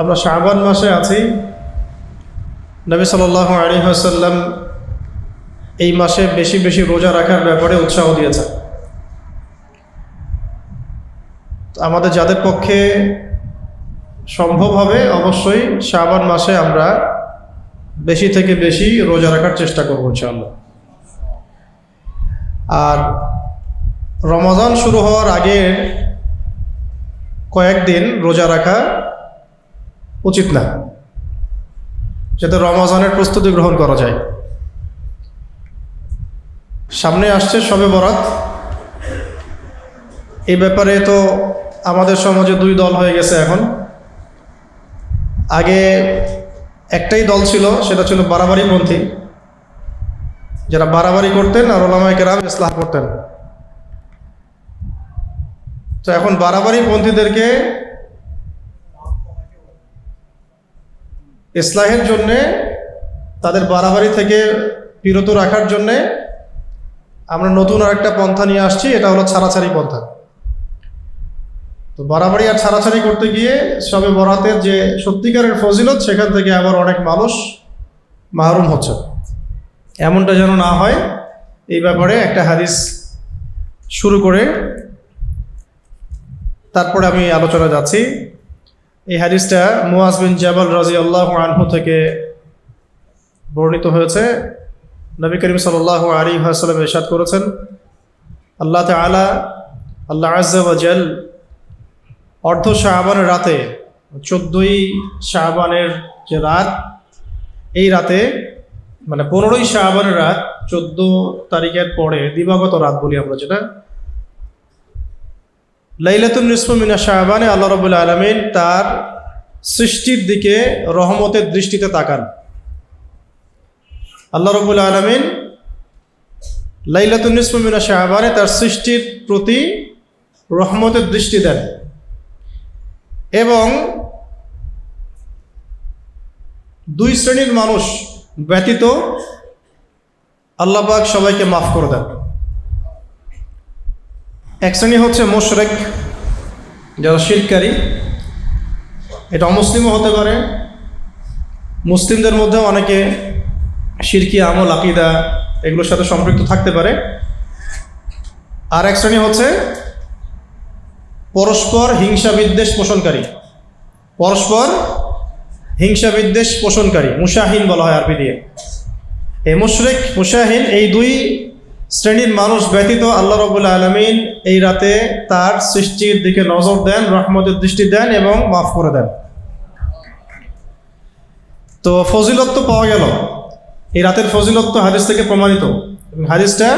আমরা শাহবান মাসে আছি। নবী সাল আলী হাসাল্লাম এই মাসে বেশি বেশি রোজা রাখার ব্যাপারে উৎসাহ দিয়েছেন। আমাদের যাদের পক্ষে সম্ভব হবে, অবশ্যই শাহবান মাসে আমরা বেশি থেকে বেশি রোজা রাখার চেষ্টা করব ইনশাআল্লাহ। আর রমাজান শুরু হওয়ার আগে কয়েকদিন রোজা রাখা উচিত না। যাতে রমাজানের প্রস্তুতি গ্রহণ করা যায়। সামনে আসছে সবে বরাত। এই ব্যাপারে তো আমাদের সমাজে দুই দল হয়ে গেছে এখন। আগে একটাই দল ছিল, সেটা ছিল বাড়াবাড়িপন্থী যারা বাড়াবাড়ি করতেন আর ওলামায় কেরাম ইসলাম করতেন। তো এখন বাড়াবাড়িপন্থীদেরকে ইসলাহের জন্যে, তাদের বাড়াবাড়ি থেকে বিরত রাখার জন্যে আমরা নতুন আর একটা পন্থা নিয়ে আসছি, এটা হলো ছাড়াছাড়ি পন্থা। তো বাড়াবাড়ি আর ছাড়াছাড়ি করতে গিয়ে সবে বরাতের যে সত্যিকারের ফজিলত, সেখান থেকে আবার অনেক মানুষ মাহরুম হচ্ছে। এমনটা যেন না হয়, এই ব্যাপারে একটা হাদিস শুরু করে, তারপরে আমি আলোচনা যাচ্ছি। এই হাদিসটা মুয়াজ বিন জাবাল রাজি আল্লাহ আনহু থেকে বর্ণিত হয়েছে। নবী করিম সাল আলী হাসালাম এরশাদ করেছেন, আল্লাহ তালা আল্লাহ আজ্জাল অর্ধ শাহবানের রাতে, চোদ্দোই শাহবানের যে রাত, এই রাতে মানে পনেরোই শাহবানের রাত, চোদ্দ তারিখের পরে দিবাগত রাত বলি আমরা যেটা লাইলাতুল নিসমিনা শাহবানে আল্লাহ রবুল্লা আলমিন তার সৃষ্টির দিকে রহমতের দৃষ্টিতে তাকান। আল্লাহ রবুল আলমিন লাইলাতুল নিসমিনা শাহবানে তার সৃষ্টির প্রতি রহমতের দৃষ্টি দেন এবং দুই শ্রেণির মানুষ ব্যতীত আল্লাহবাক সবাইকে মাফ করে দেন। এক শ্রেণি হচ্ছে মোশরেক, যারা শিরকারী, এটা অমুসলিমও হতে পারে। মুসলিমদের মধ্যেও অনেকে শিরকি, আমল, আকিদা এগুলোর সাথে সম্পৃক্ত থাকতে পারে। আর এক শ্রেণি হচ্ছে পরস্পর হিংসা বিদ্বেষ পোষণকারী। পরস্পর হিংসা বিদ্বেষ পোষণকারী, মুশাহিন বলা হয় আরবি দিয়ে। এই মুশরেক, মুশাহিন এই দুই শ্রেণির মানুষ ব্যতীত আল্লাহ রবুল্লা আলমিন এই রাতে তার সৃষ্টির দিকে নজর দেন, রহমতের দৃষ্টি দেন এবং মাফ করে দেন। তো ফজিলত তো পাওয়া গেল। এই রাতের ফজিলত তো হাদিস থেকে প্রমাণিত। হাদিসটা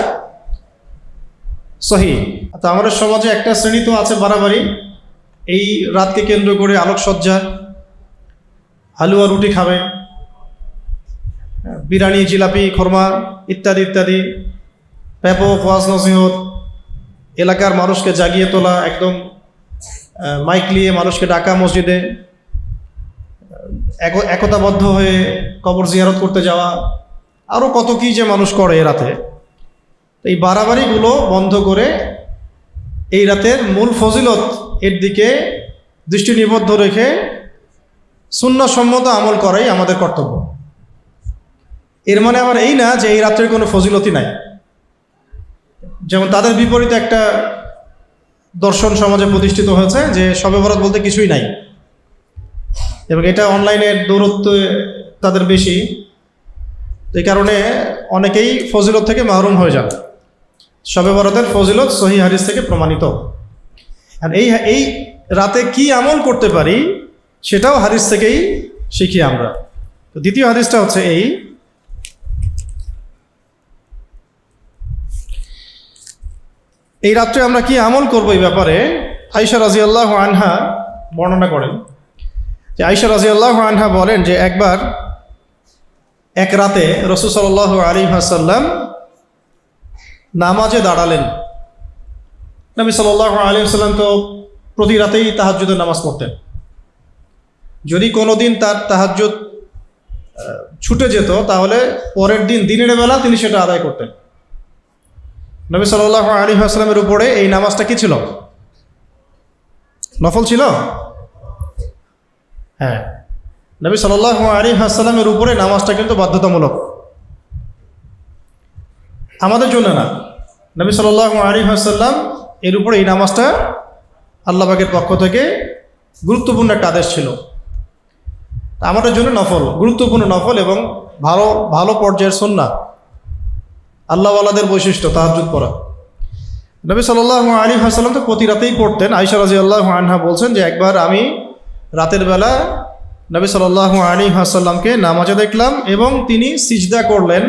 সহি। তো আমাদের সমাজে একটা শ্রেণি তো আছে বাড়াবাড়ি। এই রাতকে কেন্দ্র করে আলোকসজ্জা, হালুয়া রুটি খাবে, বিরিয়ানি, জিলাপি, খরমা ইত্যাদি ইত্যাদি। ব্যাপক ওয়াজ নসিহত এলাকার মানুষকে জাগিয়ে তোলা, একদম মাইক নিয়ে মানুষকে ডাকা মসজিদে একতাবদ্ধ হয়ে কবর জিয়ারত করতে যাওয়া আরও কত কী যে মানুষ করে এ রাতে। এই বাড়াবাড়িগুলো বন্ধ করে এই রাতের মূল ফজিলত এর দিকে দৃষ্টি নিবদ্ধ রেখে শূন্যসম্মত আমল করাই আমাদের কর্তব্য। এর মানে আমার এই না যে এই রাত্রের কোনো ফজিলতি নাই। যেমন তাদের বিপরীতে একটা দর্শন সমাজে প্রতিষ্ঠিত হয়েছে যে সবে বরাত বলতে কিছুই নাই। এবং এটা অনলাইনের দূরত্ব তাদের বেশি। এই কারণে অনেকেই ফজিলত থেকে মাহরুম হয়ে যান। সবে বরাতের ফজিলত সহি হারিস থেকে প্রমাণিত। আর এই এই রাতে কি আমল করতে পারি, সেটাও হারিস থেকেই শিখি আমরা। তো দ্বিতীয় হাদিসটা হচ্ছে এই এই রাত্রে আমরা কি আমল করব এই ব্যাপারে? আইসা রাজি আল্লাহ আনহা বর্ণনা করেন। যে আইসা রাজি আল্লাহ আনহা বলেন যে একবার এক রাতে রসুল সাল আলী হাসাল্লাম নামাজে দাঁড়ালেন। নবী সাল আলী সাল্লাম তো প্রতি রাতেই তাহাজুদের নামাজ পড়তেন। যদি কোনো দিন তার তাহাজ্জুদ ছুটে যেত, তাহলে পরের দিন, দিনের বেলা তিনি সেটা আদায় করতেন। নবী সাল্লাহ আলী আসলামের উপরে এই নামাজটা কি ছিল? নফল ছিল? হ্যাঁ। নবী সাল্লাহ আলী হাসাল্লামের উপরে নামাজটা কিন্তু বাধ্যতামূলক। আমাদের জন্য না। নবী সাল্লাহ আলী হাসাল্লাম এর উপরে এই নামাজটা আল্লাহবাগের পক্ষ থেকে গুরুত্বপূর্ণ একটা আদেশ ছিল। আমাদের জন্য নফল, গুরুত্বপূর্ণ নফল এবং ভালো ভালো পর্যায়ের সন্না আল্লাহওয়ালাদের বৈশিষ্ট্য তাহাজুদ পড়া। নবী সাল্লাহ আলী হাসাল্লাম তো প্রতি রাতেই পড়তেন। আইসা রাজি আল্লাহ আনহা বলছেন যে, একবার আমি রাতের বেলা নবী সাল্লাহ আলী হাসাল্লামকে নামাজে দেখলাম এবং তিনি সিজদা করলেন।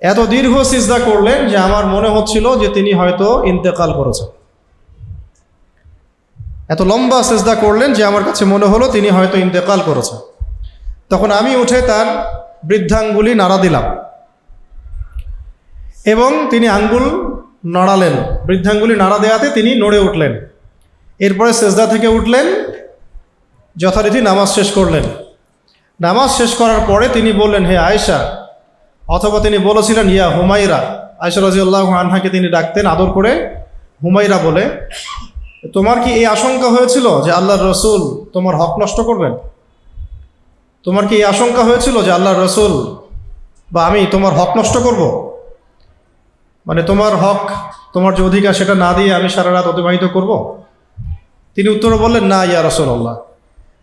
এত দীর্ঘ সিজদা করলেন যে, আমার মনে হচ্ছিল যে, তিনি হয়তো ইন্তেকাল করেছেন। এত লম্বা সেজদা করলেন যে, আমার কাছে মনে হলো তিনি হয়তো ইন্তেকাল করেছেন। তখন আমি উঠে তার বৃদ্ধাঙ্গুলি নাড়া দিলাম। এবং তিনি আঙ্গুল নাড়ালেন। বৃদ্ধাঙ্গুলি নাড়া দেওয়াতে তিনি নড়ে উঠলেন। এরপরে সেজদা থেকে উঠলেন। যথারীতি নামাজ শেষ করলেন। নামাজ শেষ করার পরে তিনি বললেন, হে আয়েশা, অথবা তিনি বলেছিলেন, ইয়া হুমাইরা আয়েশা রাজিউল্লাহ আনহাকে তিনি ডাকতেন আদর করে হুমাইরা বলে, তোমার কি এই আশঙ্কা হয়েছিল যে আল্লাহর রসুল তোমার হক নষ্ট করবেন? তোমার কি এই আশঙ্কা হয়েছিল যে আল্লাহর রসুল বা আমি তোমার হক নষ্ট করব? মানে তোমার হক, তোমার যে অধিকার সেটা না দিয়ে আমি সারা রাত অতিবাহিত করব? তিনি উত্তরে বললেন, না, ইয়া রসুল্লাহ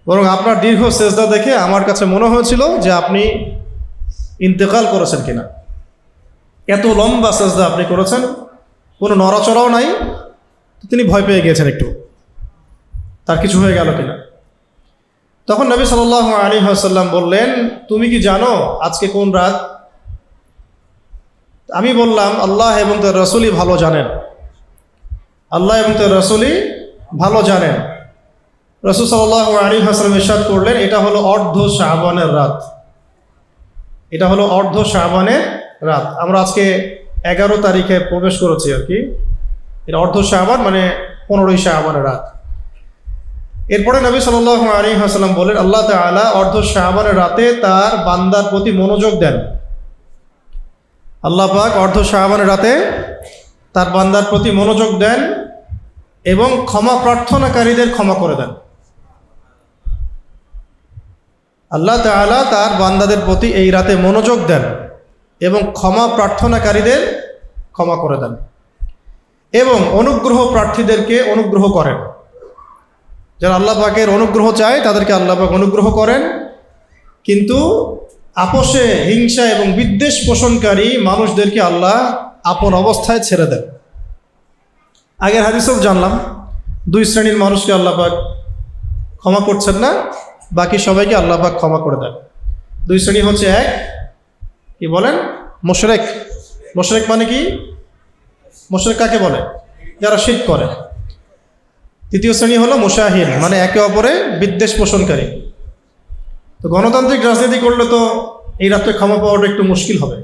বরং আপনার দীর্ঘ সেজদা দেখে আমার কাছে মনে হয়েছিল যে আপনি ইন্তেকাল করেছেন কিনা। এত লম্বা সেজদা আপনি করেছেন, কোনো নড়াচড়াও নাই তিনি ভয় পেয়ে গিয়েছেন একটু। তার কিছু হয়ে গেল কিনা? তখন নবী সাল আলী হাসাল্লাম বললেন, তুমি কি জানো আজকে কোন রাত আমি বললাম, আল্লাহ এবং তার রসুলই ভালো জানেন। আল্লাহ এবং তার রসুলই ভালো জানেন। রসুল সাল্লাহ আলী হাসলাম ইরশাদ করলেন, এটা হলো অর্ধ শাহবানের রাত। এটা হলো অর্ধ শাহবানের রাত। আমরা আজকে এগারো তারিখে প্রবেশ করেছি আর কি। এটা অর্ধ শাহবান মানে পনেরোই শাহবানের রাত। এরপরে নবী সাল আলী হাসালাম বলেন, আল্লাহ তালা অর্ধ শাহবানের রাতে তার বান্দার প্রতি মনোযোগ দেন। আল্লাহ পাক অর্ধ শাহবানের রাতে তার বান্দার প্রতি মনোযোগ দেন এবং ক্ষমা প্রার্থনাকারীদের ক্ষমা করে দেন। আল্লাহ তালা তার বান্দাদের প্রতি এই রাতে মনোযোগ দেন এবং ক্ষমা প্রার্থনাকারীদের ক্ষমা করে দেন এবং অনুগ্রহ প্রার্থীদেরকে অনুগ্রহ করেন। যারা আল্লাহ পাকের অনুগ্রহ চায় তাদেরকে আল্লাহ পাক অনুগ্রহ করেন। কিন্তু আপোষে হিংসা এবং বিদ্বেষ পোষণকারী মানুষদেরকে আল্লাহ আপন অবস্থায় ছেড়ে দেন। আগের হাদিসও জানলাম, দুই শ্রেণির মানুষকে আল্লাহ পাক ক্ষমা করছেন না, বাকি সবাইকে আল্লাহ পাক ক্ষমা করে দেন। দুই শ্রেণি হচ্ছে এক, কি বলেন? মোশরেক। মোশরেক মানে কি? মোশরেক কাকে বলে? যারা শীত করে। তৃতীয় শ্রেণি হলো মুশাহিন মানে একে অপরে বিদ্বেষ পোষণকারী। তো গণতান্ত্রিক রাজনীতি করলে তো এই রাত্রে ক্ষমা পাওয়াটা একটু মুশকিল হবে।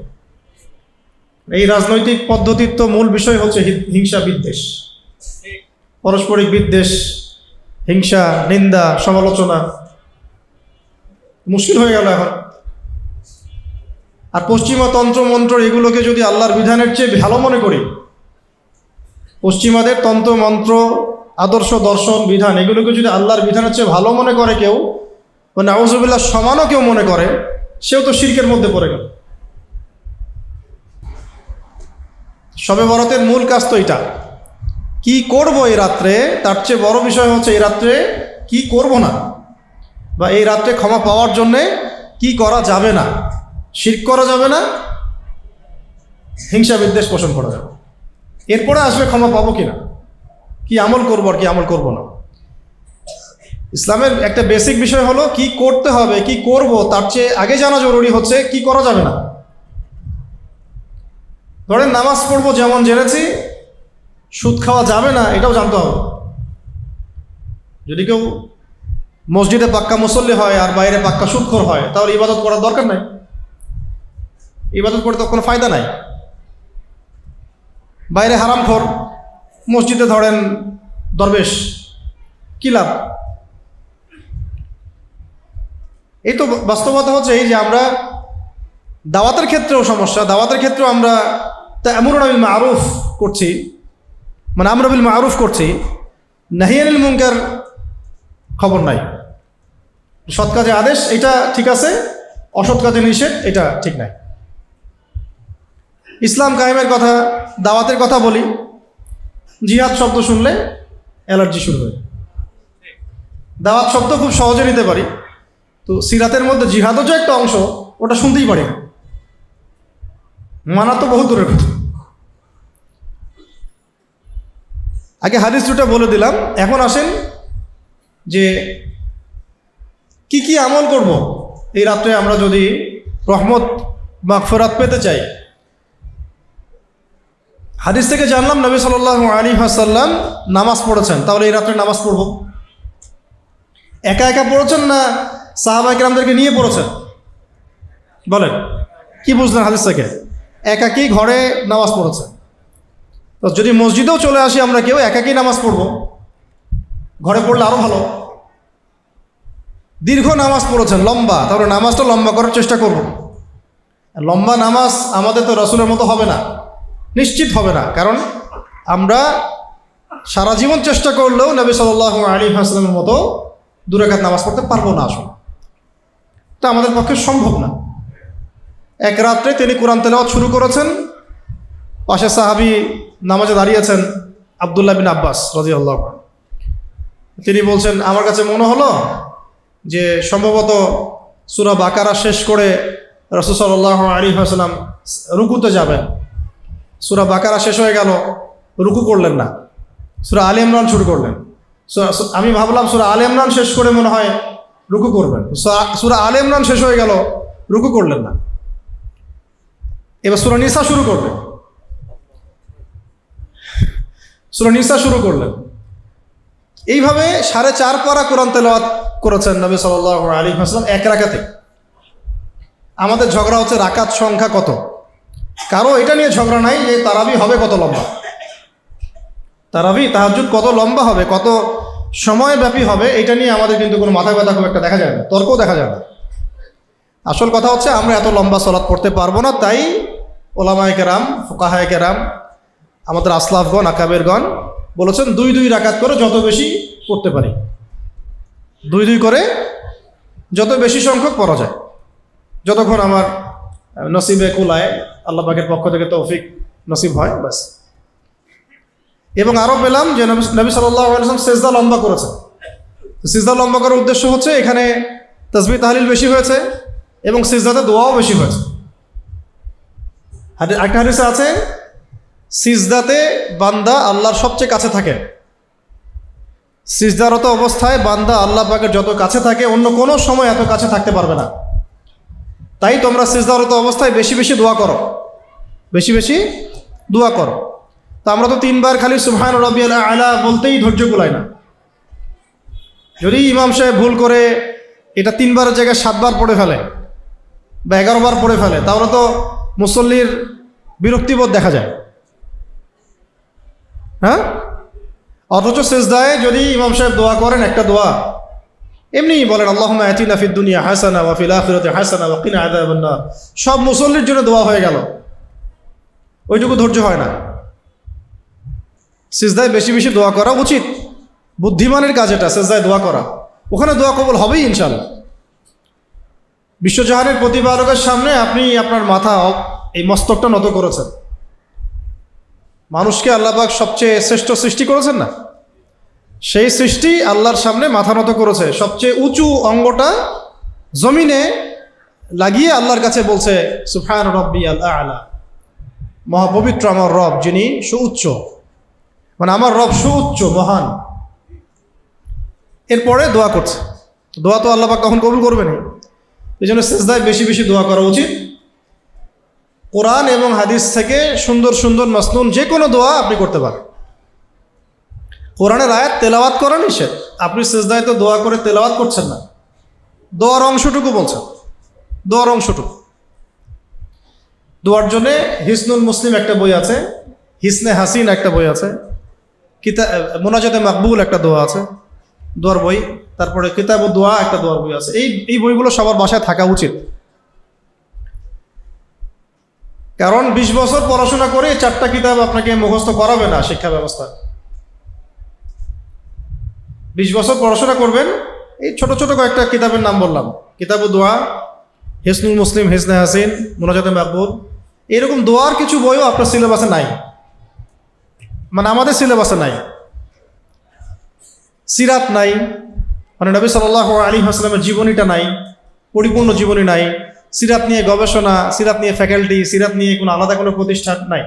এই রাজনৈতিক পদ্ধতির তো মূল বিষয় হচ্ছে হিংসা, বিদ্বেষ। পারস্পরিক বিদ্বেষ, হিংসা, নিন্দা, সমালোচনা মুশকিল হয়ে গেল এখন। আর পশ্চিমা তন্ত্র মন্ত্র এগুলোকে যদি আল্লাহর বিধানের চেয়ে ভালো মনে করি, পশ্চিমাদের তন্ত্র মন্ত্র আদর্শ দর্শন, বিধান এগুলোকে যদি আল্লাহর বিধানের চেয়ে ভালো মনে করে কেউ আউজবিল্লাহ সমানও কেউ মনে করে, সেও তো শির্কের মধ্যে পড়ে গেল। সবে বরতের মূল কাজ তো এটা। কি করব এই রাত্রে? তার চেয়ে বড় বিষয় হচ্ছে এই রাত্রে কি করব না? বা এই রাত্রে ক্ষমা পাওয়ার জন্যে কি করা যাবে না? শির করা যাবে না? হিংসা বিদ্বেষ পোষণ করা যাবে। এরপরে আসবে ক্ষমা পাবো কিনা? কি আমল করব আর কি আমল করব না? ইসলামের একটা বেসিক বিষয় হলো কি করতে হবে, কি করব, তার চেয়ে আগে জানা জরুরি হচ্ছে কি করা যাবে না। ধরেন নামাজ পড়ব যেমন জেনেছি, সুদ খাওয়া যাবে না, এটাও জানতে হবে। যদি কেউ মসজিদে পাক্কা মুসল্লি হয় আর বাইরে পাক্কা সুদখোর হয়, তাহলে ইবাদত করার দরকার নাই। ইবাদত করে তো কোনো ফায়দা নাই। বাইরে হারামখোর, মসজিদে ধরেন দরবেশ, কী লাভ? এই তো বাস্তবতা হচ্ছে এই যে আমরা দাওয়াতের ক্ষেত্রেও সমস্যা, দাওয়াতের ক্ষেত্রেও আমরা তা এমন বিল মারুফ করছি মানে আমরা বিল মারুফ করছি নাহিয়ানিল মুঙ্কার খবর নাই। সৎ কাজে আদেশ, এটা ঠিক আছে, অসৎ কাজে নিষেধ, এটা ঠিক নাই। ইসলাম কায়েমের কথা, দাওয়াতের কথা বলি, জিহাদ শব্দ শুনলে অ্যালার্জি শুরু হয়। দাওয়াত শব্দ খুব সহজে নিতে পারি। তো সিরাতের মধ্যে জিহাদও যে একটা অংশ, ওটা শুনতেই পারি না। মানা তো বহু দূরের কথা। আগে হাদিস দুটা বলে দিলাম। এখন আসেন যে কি কি আমল করব? এই রাত্রে আমরা যদি রহমত বা মাগফরাত পেতে চাই। হাদিস থেকে জানলাম, নবী সাল আলী হাসাল্লাম নামাজ পড়েছেন। তাহলে এই রাত্রে নামাজ পড়ব। একা একা পড়েছেন না সাহাবাইকরামদেরকে নিয়ে পড়েছেন। বলেন, কি বুঝলেন হাদিস থেকে? একাকি ঘরে নামাজ পড়েছেন। তো যদি মসজিদেও চলে আসি আমরা কেউ একাকি নামাজ পড়ব। ঘরে পড়লে আরও ভালো। দীর্ঘ নামাজ পড়েছেন, লম্বা। তাহলে নামাজটা লম্বা করার চেষ্টা করব। লম্বা নামাজ আমাদের তো রসুলের মতো হবে না। নিশ্চিত হবে না। কারণ আমরা সারা জীবন চেষ্টা করলেও নবী সাল আলী হাসলামের মতো দুরাকাত নামাজ পড়তে পারব না আসলে। তা আমাদের পক্ষে সম্ভব না। এক রাত্রে তিনি কোরআন তেলাওয়াত শুরু করেছেন। পাশে সাহাবি নামাজে দাঁড়িয়েছেন আবদুল্লাহ বিন আব্বাস রাজি আল্লাহ তিনি বলছেন, আমার কাছে মনে হলো যে সম্ভবত সুরা বাকারা শেষ করে রসুসল্লাহ আলী হাসলাম রুকুতে যাবেন। সুরা বাকারা শেষ হয়ে গেল, রুকু করলেন না। সুরা আলী ইমরান শুরু করলেন। আমি ভাবলাম সুরা আলী ইমরান শেষ করে মনে হয় রুকু করবেন। সুরা আলী ইমরান শেষ হয়ে গেল, রুকু করলেন না। এবার সুরা নিসা শুরু করলেন। সুরা নিসা শুরু করলেন। এইভাবে সাড়ে চার পারা কোরআন তেলাওয়াত করেছেন নবী সাল আলী হাসলাম এক রাকাতে। আমাদের ঝগড়া হচ্ছে রাকাত সংখ্যা কত? কারও এটা নিয়ে ঝগড়া নাই যে তারাবি হবে কত লম্বা। তারাবি তাহাজুদ কত লম্বা হবে, কত সময়ব্যাপী হবে, এটা নিয়ে আমাদের কিন্তু কোনো মাথা ব্যথা খুব একটা দেখা যায় না, তর্কও দেখা যায় না। আসল কথা হচ্ছে, আমরা এত লম্বা সলাৎ পড়তে পারব না, তাই ওলামায় কেরাম, ফোকাহায় কেরাম, আমাদের আসলাফগণ, আকাবেরগণ বলেছেন, দুই দুই রাকাত করে যত বেশি পড়তে পারি। দুই দুই করে যত বেশি সংখ্যক পড়া যায়। যতক্ষণ আমার নসিবে কুলায় আল্লাহ পাকের পক্ষ থেকে তৌফিক নসিব হয়, ব্যাস। এবং আরও পেলাম যে নবী সাল্লাম সেজদা লম্বা করেছেন তো সিজদা লম্বা করার উদ্দেশ্য হচ্ছে এখানে তসবি তাহলিল বেশি হয়েছে এবং সিজদাতে দোয়াও বেশি হয়েছে। একটা হাদিসে আছে, সিজদাতে বান্দা আল্লাহর সবচেয়ে কাছে থাকে। সিজদারত অবস্থায় বান্দা আল্লাহ পাকের যত কাছে থাকে, অন্য কোনো সময় এত কাছে থাকতে পারবে না। তাই তোমরা সিজদারত অবস্থায় বেশি বেশি দোয়া করো। বেশি বেশি দোয়া করো। তো আমরা তো তিনবার খালি সুবহান রবি আলা বলতেই ধৈর্য কুলায় না। যদি ইমাম সাহেব ভুল করে, এটা তিনবারের জায়গায় সাতবার পড়ে ফেলে বা এগারো বার পড়ে ফেলে, তাহলে তো মুসল্লির বিরক্তিবোধ দেখা যায়। হ্যাঁ? অথচ শেষদায় যদি ইমাম সাহেব দোয়া করেন একটা দোয়া এমনি বলেন আল্লাহ আতিনা দুনিয়া হাসানা ওয়া ফিল আখিরাতি হাসানা ওয়া কিনা আযাবান নার। সব মুসল্লির জন্য দোয়া হয়ে গেল। ওইটুকু ধৈর্য হয় না। সিজদায় বেশি বেশি দোয়া করা উচিত। বুদ্ধিমানের কাজ এটা, সিজদায় দোয়া করা। ওখানে দোয়া কবল হবেই ইনশাল্লাহ বিশ্বজাহানের প্রতিপালকের সামনে আপনি আপনার মাথা এই মস্তকটা নত করেছেন। মানুষকে আল্লাহবাক সবচেয়ে শ্রেষ্ঠ সৃষ্টি করেছেন না? সেই সৃষ্টি আল্লাহর সামনে মাথা নত করেছে। সবচেয়ে উঁচু অঙ্গটা জমিনে লাগিয়ে আল্লাহর কাছে বলছে সুফান রব্বি আল্লাহ আলা মহাপবিত্র আমার রব, যিনি সুউচ্চ। মানে আমার রব সুউচ্চ, মহান। এরপরে দোয়া করছে। দোয়া তো আল্লাহ কখন কবুল করবে না এই জন্য সেজদায় বেশি বেশি দোয়া করা উচিত। কোরআন এবং হাদিস থেকে সুন্দর সুন্দর মাসনুন যে কোনো দোয়া আপনি করতে পারেন। কোরআনের আয়াত তেলাওয়াত করা নিষেধ। আপনি সেজদায় তো দোয়া করে তেলাওয়াত করছেন না। দোয়ার অংশটুকু বলছেন। দোয়ার অংশটুকু। দোয়ার জন্যে হিসনুল মুসলিম একটা বই আছে, হিসনে হাসিন একটা বই আছে। কিতা মোনাজাতে মাকবুল একটা দোয়া আছে, দোয়ার বই। তারপরে কিতাব দোয়া একটা দোয়ার বই আছে। এই এই বইগুলো সবার বাসায় থাকা উচিত। কারণ বিশ বছর পড়াশোনা করে চারটা কিতাব আপনাকে মুখস্থ করাবে না শিক্ষা ব্যবস্থা। বিশ বছর পড়াশোনা করবেন, এই ছোট ছোট কয়েকটা কিতাবের নাম বললাম। কিতাবু দোয়া, হিসনুল মুসলিম, হিসনে হাসিন, মোনাজাতে মাকবুল। এরকম দোয়ার কিছু বইও আপনার সিলেবাসে নাই। মানে আমাদের সিলেবাসে নাই। সিরাত নাই। মানে নবী সাল্লাহ আলী হাসলামের জীবনীটা নাই। পরিপূর্ণ জীবনী নাই। সিরাত নিয়ে গবেষণা, সিরাত নিয়ে ফ্যাকাল্টি, সিরাত নিয়ে কোনো আলাদা কোনো প্রতিষ্ঠান নাই।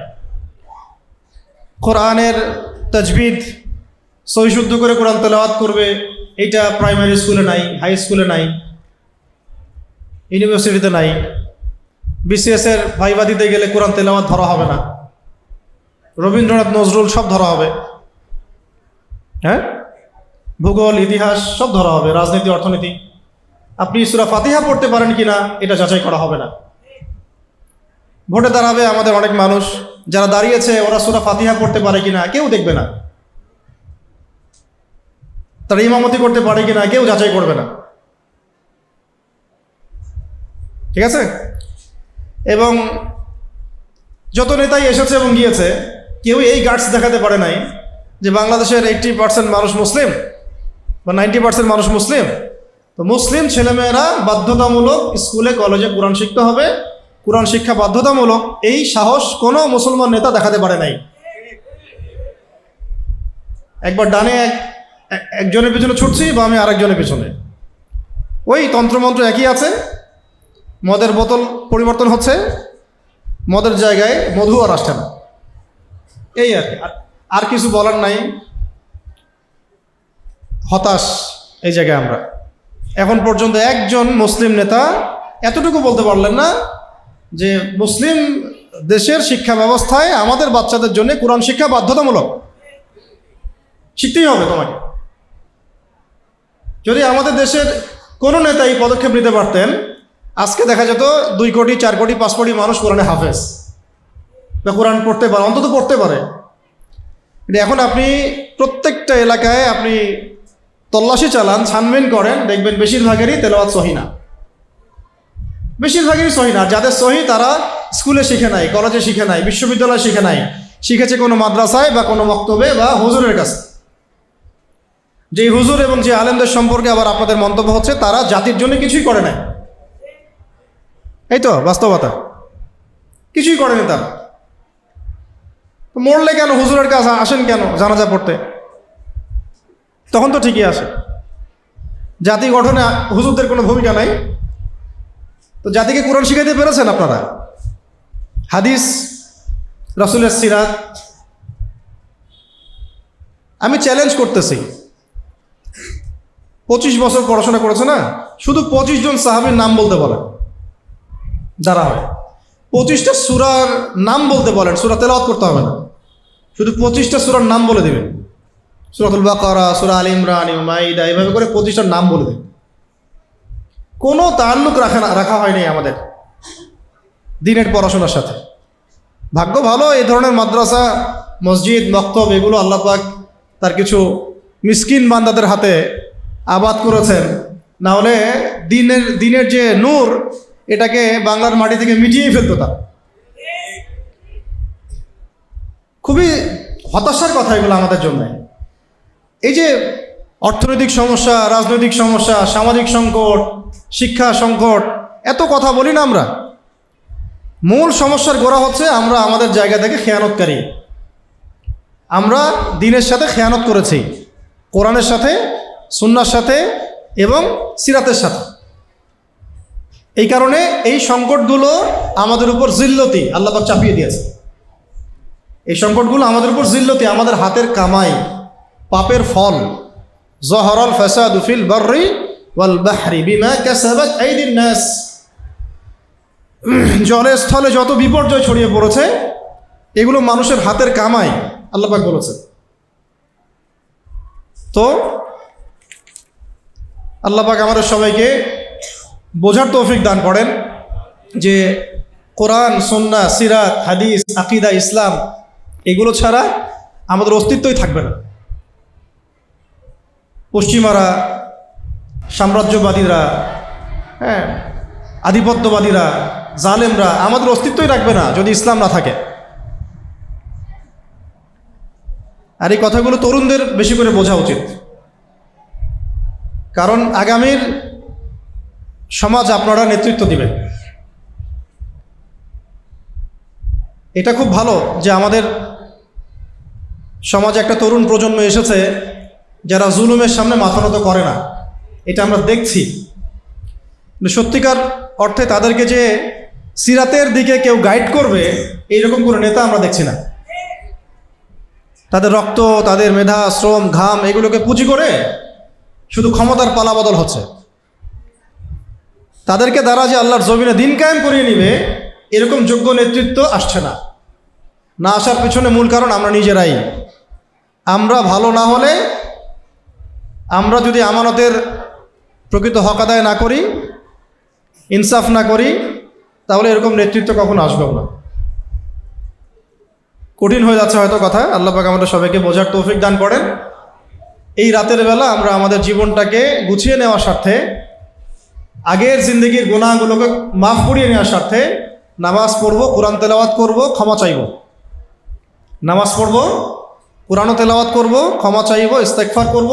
কোরআনের তাজবিদ সহিশুদ্ধ করে কোরআন তেলাওয়াত করবে, এইটা প্রাইমারি স্কুলে নাই, হাই স্কুলে নাই, ইউনিভার্সিটিতে নাই। বিসিএস এর ভাইবা দিতে গেলে কোরআন তেলাওয়াত ধরা হবে না। রবীন্দ্রনাথ, নজরুল, সব ধরা হবে। হ্যাঁ? ভূগোল, ইতিহাস, সব ধরা হবে। রাজনীতি, অর্থনীতি। আপনি সুরা ফাতিহা পড়তে পারেন কিনা, এটা যাচাই করা হবে না। ভোটে দাঁড়াবে আমাদের অনেক মানুষ। যারা দাঁড়িয়েছে, ওরা সুরা ফাতিহা পড়তে পারে কি না কেউ দেখবে না। তারা ইমামতি করতে পারে কি না কেউ যাচাই করবে না। ঠিক আছে? এবং যত নেতাই এসেছে এবং গিয়েছে কেউ এই গার্ডস দেখাতে পারে নাই যে বাংলাদেশের এইট্টি পার্সেন্ট মানুষ মুসলিম বা নাইনটি পার্সেন্ট মানুষ মুসলিম। তো মুসলিম ছেলেমেয়েরা বাধ্যতামূলক স্কুলে, কলেজে কোরআন শিখতে হবে। কোরআন শিক্ষা বাধ্যতামূলক, এই সাহস কোনো মুসলমান নেতা দেখাতে পারে নাই। একবার ডানে এক, এক- একজনের পিছনে ছুটছি বা আমি আরেকজনের পিছনে। ওই তন্ত্রমন্ত্র একই আছে। মদের বোতল পরিবর্তন হচ্ছে। মদের জায়গায় মধু আর আসছে না। এই আর আর কিছু বলার নাই। হতাশ এই জায়গায় আমরা। এখন পর্যন্ত একজন মুসলিম নেতা এতটুকু বলতে পারলেন না যে মুসলিম দেশের শিক্ষা ব্যবস্থায় আমাদের বাচ্চাদের জন্য কোরআন শিক্ষা বাধ্যতামূলক। শিখতেই হবে তোমাকে। যদি আমাদের দেশের কোনো নেতা এই পদক্ষেপ নিতে পারতেন, আজকে দেখা যেত দুই কোটি, চার কোটি, পাঁচ কোটি মানুষ কোরআনে হাফেজ। বা কোরআন পড়তে পারে, অন্তত পড়তে পারে। এখন আপনি প্রত্যেকটা এলাকায় আপনি তল্লাশি চালান, ছানবিন করেন, দেখবেন বেশিরভাগেরই তেলাওয়াত সহি না। বেশিরভাগেরই সহি না, যাদের সহি তারা স্কুলে শিখে নাই, কলেজে শিখে নাই, বিশ্ববিদ্যালয়ে শিখে নাই। শিখেছে কোনো মাদ্রাসায় বা কোনো বক্তব্যে বা হুজুরের কাছে। যে হুজুর এবং যে আলেমদের সম্পর্কে আবার আপনাদের মন্তব্য হচ্ছে, তারা জাতির জন্য কিছুই করে নাই। এই তো, বাস্তবতা। কিছুই করেনি তারা। মরলে কেন? হুজুরের কাছে আসেন কেন? জানাজা পড়তে। তখন তো ঠিকই আসে জাতি গঠনে হুজুরদের কোনো ভূমিকা নাই। তো জাতিকে কোরআন শিখাইতে পেরেছেন আপনারা? হাদিস, রসুলের সিরাত আমি চ্যালেঞ্জ করতেছি। পঁচিশ বছর পড়াশোনা করেছে না? শুধু পঁচিশ জন সাহাবির নাম বলতে বলেন। যারা হয় পঁচিশটা সুরার নাম বলতে বলেন। সুরা তেলাওয়াত করতে হবে না। শুধু পঁচিশটা সুরার নাম বলে দেবেন। সুরাতুল বাকারা, সুরা আল ইমরান মাইদা, এভাবে করে পঁচিশটার নাম বলে দেবেন। কোনো তাল্লুক রাখা রাখা হয়নি আমাদের দিনের পড়াশোনার সাথে। ভাগ্য ভালো, এই ধরনের মাদ্রাসা, মসজিদ, মক্তব, এগুলো আল্লাহ পাক তার কিছু মিসকিন বান্দাদের হাতে আবাদ করেছেন। না হলে দিনের দিনের যে নূর, এটাকে বাংলার মাটি থেকে মিটিয়েই ফেলতো তার। খুবই হতাশার কথা এগুলো আমাদের জন্য। এই যে অর্থনৈতিক সমস্যা, রাজনৈতিক সমস্যা, সামাজিক সংকট, শিক্ষা সংকট, এত কথা বলি না আমরা। মূল সমস্যার গোড়া হচ্ছে আমরা আমাদের জায়গা থেকে খেয়ানতকারী। আমরা দিনের সাথে খেয়ানত করেছি, কোরআনের সাথে, সুন্নার সাথে এবং সিরাতের সাথে। এই কারণে এই সংকটগুলো আমাদের উপর জিল্লতি আল্লাপাক চাপিয়ে দিয়েছে। এই সংকটগুলো আমাদের উপর জিল্লতি, আমাদের হাতের কামাই, পাপের ফল। জহরল ফেসাদ ফিল বর্রি ওয়াল বাহরি বিমা কাসাবাত আইদিন নাস। জলে স্থলে যত বিপর্যয় ছড়িয়ে পড়েছে, এগুলো মানুষের হাতের কামাই আল্লাপাক বলেছে। তো আল্লাপাক আমাদের সবাইকে বোঝার তৌফিক দান করেন যে কোরআন সন্না সিরাত, হাদিস, আকিদা, ইসলাম এগুলো ছাড়া আমাদের অস্তিত্বই থাকবে না। পশ্চিমারা, সাম্রাজ্যবাদীরা হ্যাঁ আধিপত্যবাদীরা, জালেমরা আমাদের অস্তিত্বই রাখবে না যদি ইসলাম না থাকে। আর এই কথাগুলো তরুণদের বেশি করে বোঝা উচিত। কারণ আগামীর সমাজ আপনারা নেতৃত্ব দিবেন। এটা খুব ভালো যে আমাদের সমাজে একটা তরুণ প্রজন্ম এসেছে যারা জুলুমের সামনে মাথা নত করে না। এটা আমরা দেখছি। সত্যিকার অর্থে তাদেরকে যে সিরাতের দিকে কেউ গাইড করবে, এইরকম কোনো নেতা আমরা দেখছি না। তাদের রক্ত, তাদের মেধা, শ্রম, ঘাম, এগুলোকে পুঁজি করে শুধু ক্ষমতার পালাবদল হচ্ছে। তাদেরকে দ্বারা যে আল্লাহর জমিনে দিন কায়েম করিয়ে নিবে, এরকম যোগ্য নেতৃত্ব আসছে না। না আসার পিছনে মূল কারণ আমরা নিজেরাই। আমরা ভালো না হলে আমরা যদি আমানতের প্রকৃত হক আদায় না করি, ইনসাফ না করি, তাহলে এরকম নেতৃত্ব কখনো আসবেও না। কঠিন হয়ে যাচ্ছে হয়তো কথা, আল্লাহ পাক আমাদের সবাইকে বোঝার তৌফিক দান করেন। এই রাতের বেলা আমরা আমাদের জীবনটাকে গুছিয়ে নেওয়ার স্বার্থে, আগের জিন্দগির গুণাগুলোকে মাফ করিয়ে নেওয়ার স্বার্থে নামাজ পড়ব, কোরআন তেলাওয়াত করব, ক্ষমা চাইব। নামাজ পড়ব, কোরআনও তেলাওয়াত করব, ক্ষমা চাইব ইস্তেকফার করব।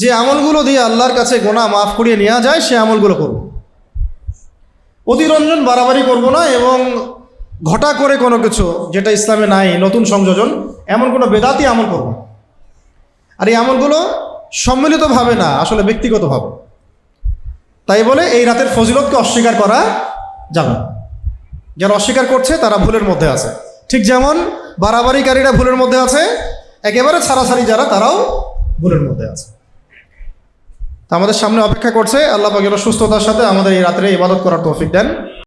যে আমলগুলো দিয়ে আল্লাহর কাছে গোনা মাফ করিয়ে নেওয়া যায়, সে আমলগুলো করব। অতিরঞ্জন বাড়াবাড়ি করব না এবং ঘটা করে কোনো কিছু যেটা ইসলামে নাই, নতুন সংযোজন, এমন কোনো বেদাতি আমল করব আর এই আমলগুলো সম্মিলিতভাবে না, আসলে ব্যক্তিগতভাবে। তাই বলে এই রাতের ফজিলতকে অস্বীকার করা যাবে যারা অস্বীকার করছে, তারা ভুলের মধ্যে আছে। ঠিক যেমন বাড়াবাড়িকারীরা ভুলের মধ্যে আছে, একেবারে ছাড়াছাড়ি যারা, তারাও ভুলের মধ্যে আছে। আমাদের সামনে অপেক্ষা করছে, আল্লাহ পাক সুস্থতার সাথে আমাদের এই রাত্রে ইবাদত করার তৌফিক দেন।